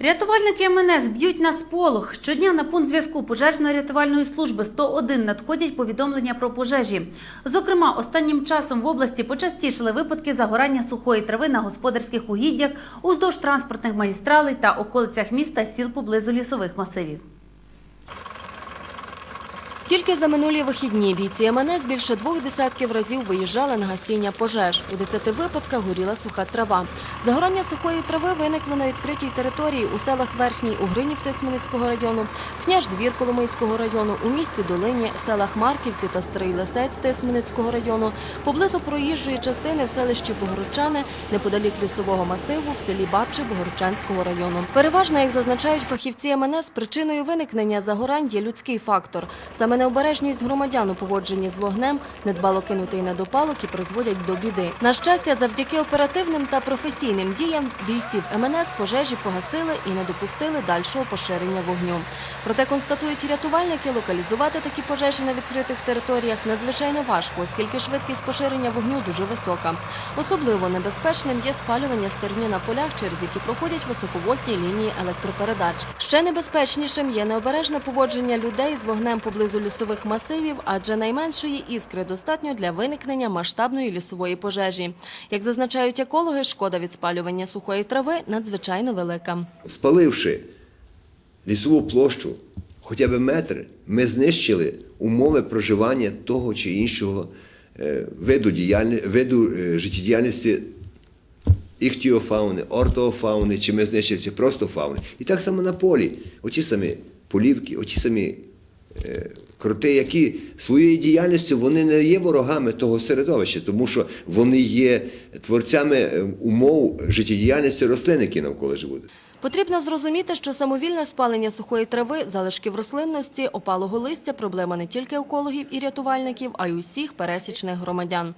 Рятувальники МНС б'ють на сполох. Щодня на пункт зв'язку пожежно-рятувальної служби 101 надходять повідомлення про пожежі. Зокрема, останнім часом в області почастішили випадки загорання сухої трави на господарських угіддях уздовж транспортних магістралей та околицях міста сіл поблизу лісових масивів. Тільки за минулі вихідні бійці МНС більше двох десятків разів виїжджали на гасіння пожеж. У десяти випадках горіла суха трава. Загорання сухої трави виникло на відкритій території у селах Верхній Угринів Тисменицького району, Княждвір Коломийського району, у місті Долині, селах Марківці та Старий Лисець Тисменицького району, поблизу проїжджої частини в селищі Богородчани, неподалік лісового масиву в селі Бабче Богородчанського району. Переважно, як зазначають фахівці МНС, причиною виникнення загорань є людський фактор. Саме необережність громадян у поводженні з вогнем, недбало кинутий недопалок і призводять до біди. На щастя, завдяки оперативним та професійним діям бійців МНС пожежі погасили і не допустили дальшого поширення вогню. Проте констатують рятувальники, локалізувати такі пожежі на відкритих територіях надзвичайно важко, оскільки швидкість поширення вогню дуже висока. Особливо небезпечним є спалювання стерні на полях, через які проходять високовольтні лінії електропередач. Ще небезпечнішим є необережне поводження людей з вогнем поблизу лісових масивів, адже найменшої іскри достатньо для виникнення масштабної лісової пожежі. Як зазначають екологи, шкода від спалювання сухої трави надзвичайно велика. Спаливши лісову площу хоча б метр, ми знищили умови проживання того чи іншого е, виду, виду е, життєдіяльності іхтіофауни, ортофауни, чи ми знищили чи просто фауни. І так само на полі. Оті самі полівки, оті самі е, кроти, які своєю діяльністю вони не є ворогами того середовища, тому що вони є творцями е, умов життєдіяльності рослин, які навколо живуть. Потрібно зрозуміти, що самовільне спалення сухої трави, залишків рослинності, опалого листя – проблема не тільки екологів і рятувальників, а й усіх пересічних громадян.